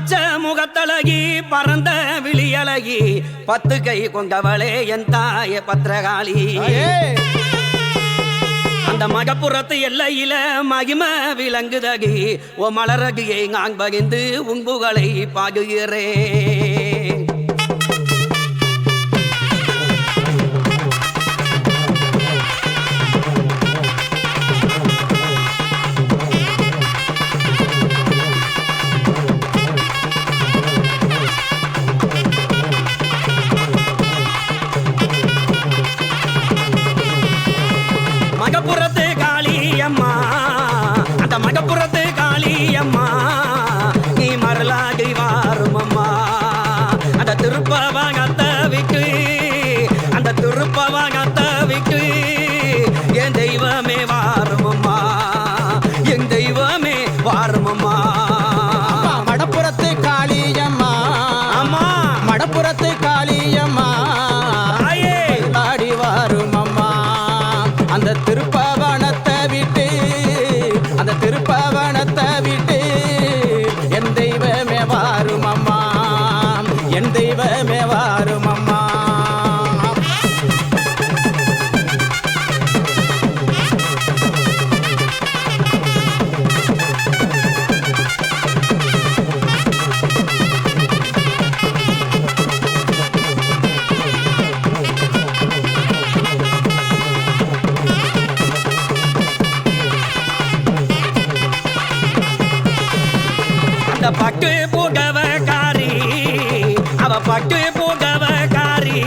பச்சை முகத்தழகி பறந்த விழியழகி பத்து கை கொண்டவளே என் தாய பத்திரகாளி. அந்த மகப்புறத்து எல்லையில மகிம விளங்குதகி ஓ மலரகியை நான் பகிர்ந்து உங்குகளை பாகுகிறேன் அந்த திருப்பவங்கத்த விட்டு அந்த திருப்பவங்கத்த விட்டு பட்டு புகவகாரி அவ பட்டு புகவகாரி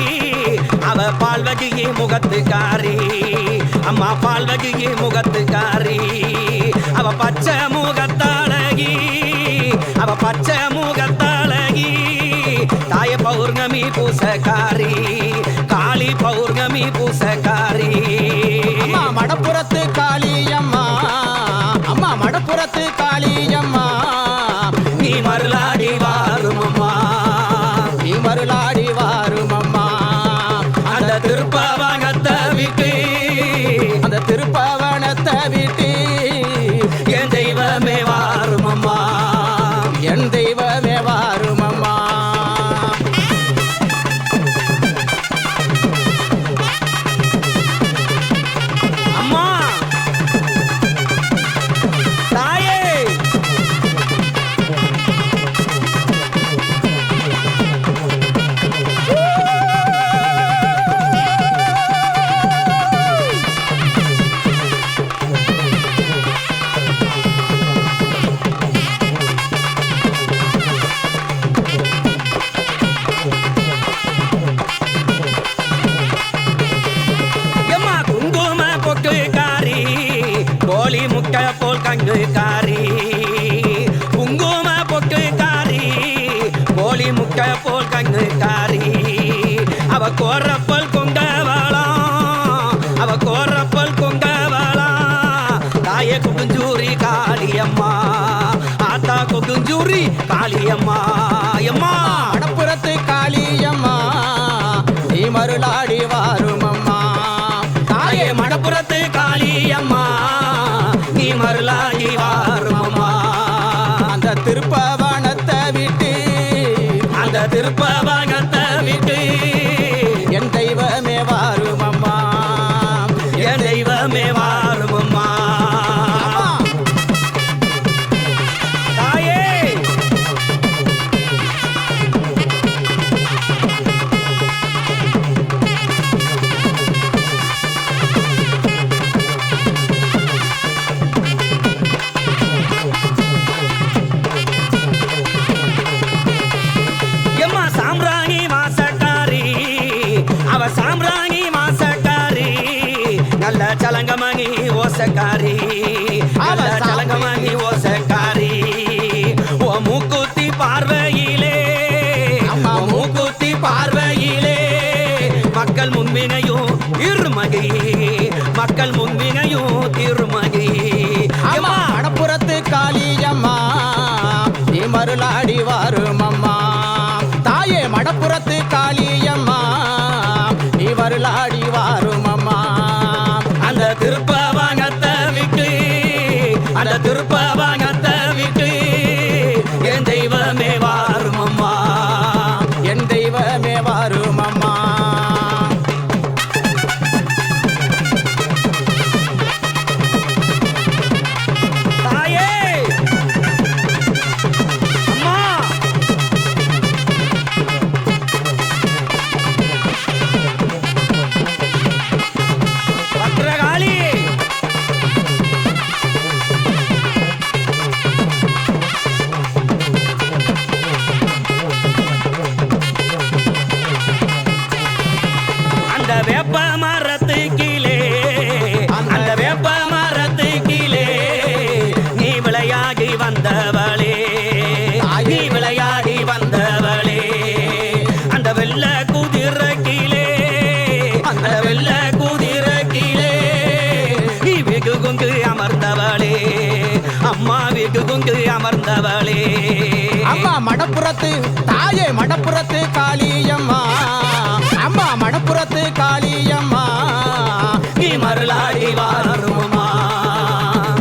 அவ பால்வகியே முகத்துக்காரி. அம்மா பால்வகியே முகத்துக்காரி. அவ பச்சை முகத்தாளகி அவ பச்சை முகத்தாளகி தாய பௌர்ணமி பூசக்காரி. காளி பௌர்ணமி பூசக்காரி தெய்வமே போல் கங்குக்காரி அவ கோரப்பல் கொண்டவளாம் அவ கோரப்பல் கொண்டவளாம் தாய குகுஞ்சூரி காளியம்மா. ஆத்தா குகுஞ்சூரி காளியம்மா. அம்மா அடப்புறத்து காளியம்மா. நீ மருளாடி அந்த திருப்பவங்கத்தை ஓசக்காரி. சாமி. சலங்கமணி ஓசக்காரி. ஓ மூக்குத்தி பார்வையிலே. மூக்குத்தி பார்வையிலே. மக்கள் முன்வினையும் இருமகி மக்கள் முன்வினையும் அந்த திருப்பவங்கத்தை வெகு கொங்கு அமர்ந்தவளே. அம்மா மடப்புறத்து தாயே மடப்புறத்து காளியம்மா. அம்மா மடப்புறத்து காளியம்மா. நீ மருளாடி வாருமம்மா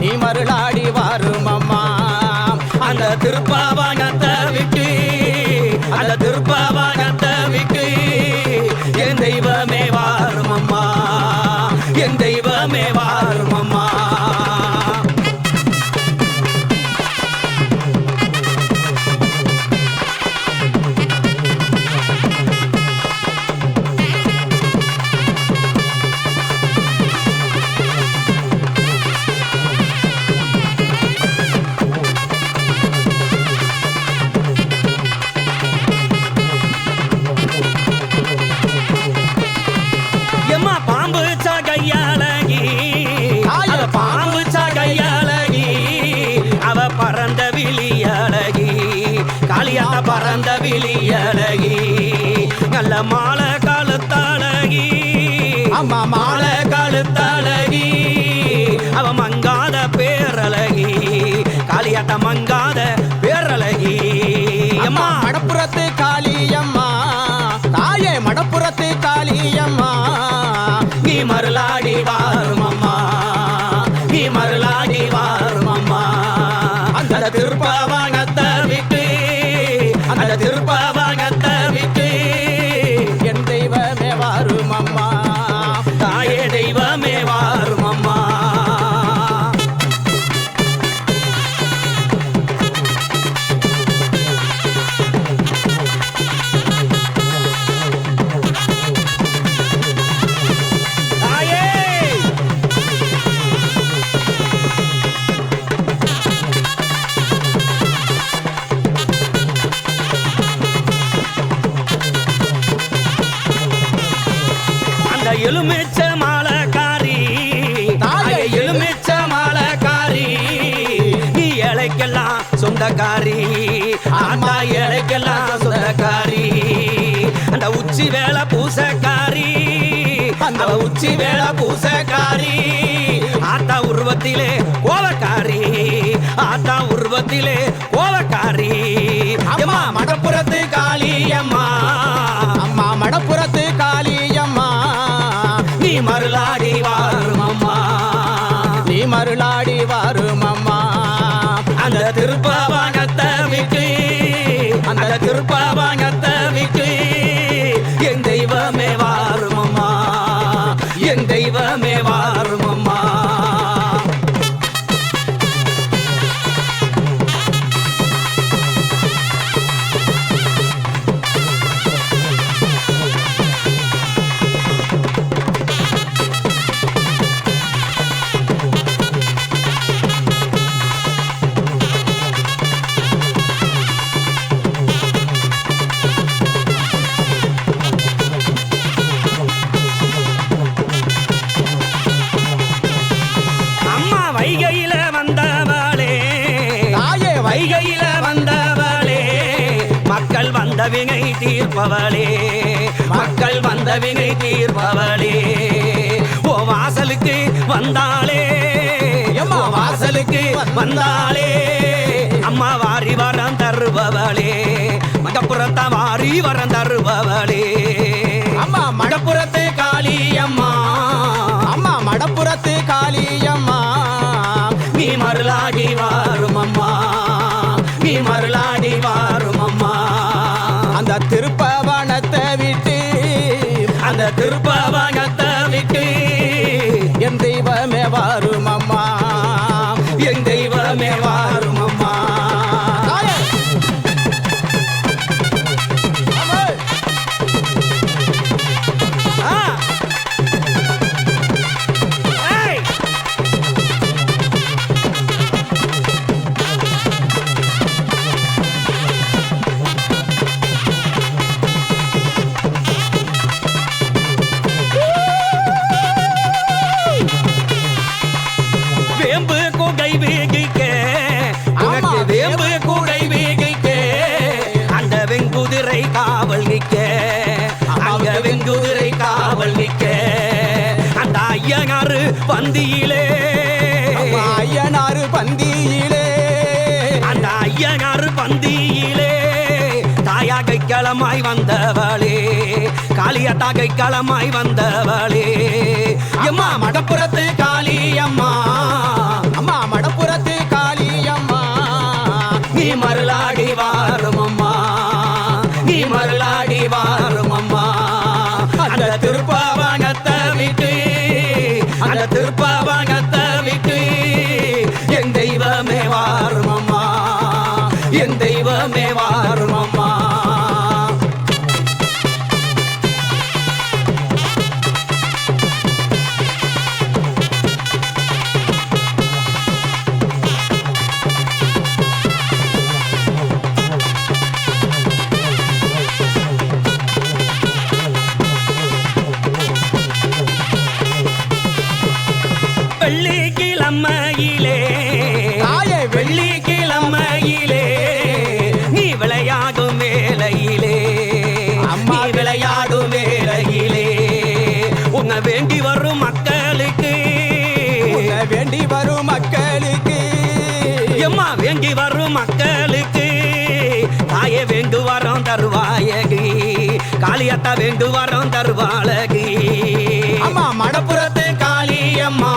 நீ மருளாடி வாரும் அம்மா அந்த திருப்பாவானத்தை விட்டு அந்த திருப்பாவானத்தை மாலை காலத்தாளகி அம்மா மாலை காலத்தாளகி அவ மங்காத பேரழகி. காளியாத்த மங்காத பேரழகி. அம்மா மடப்புறத்து காளியம்மா. தாயே மடப்புறத்து காளியம்மா சொந்தக்காரி. ஆத்தா இலைக்கெல்லாம் சொந்தக்காரி. அந்த உச்சி வேலை பூசக்காரி. அந்த உச்சி வேலை பூசக்காரி. ஆத்தா உருவத்திலே திருப்பாவாங்க தவிக்கு வந்த வினை தீர்ப்பவளே. மக்கள் வந்த வினை தீர்ப்பவளே. ஓ வாசலுக்கு வந்தாளே. அம்மா வாசலுக்கு வந்தாளே. அம்மா வாரி வரம் தருபவளே. மகப்புறத்த வாரி வரம் தருபவளே. அந்த திருப்பவனத்தை விட்டு அந்த திருப்ப பந்தியிலே அம்மா ஐயனாறு பந்தியிலே. அந்த ஐயனாறு பந்தியிலே. தாயாக களமாய் வந்தவளே. காளியத்தாக களமாய் வந்தவளே. எம்மா மடப்புறத்து காளி அம்மா அம்மா மடப்புறத்து காளியம்மா. நீ மருளாடி வாரும் அம்மா. நீ மருளாடி தருவாயகி. காளியத்தா வேண்டு வரம் தருவாளகி. அம்மா மடப்புறத்து காளியம்மா.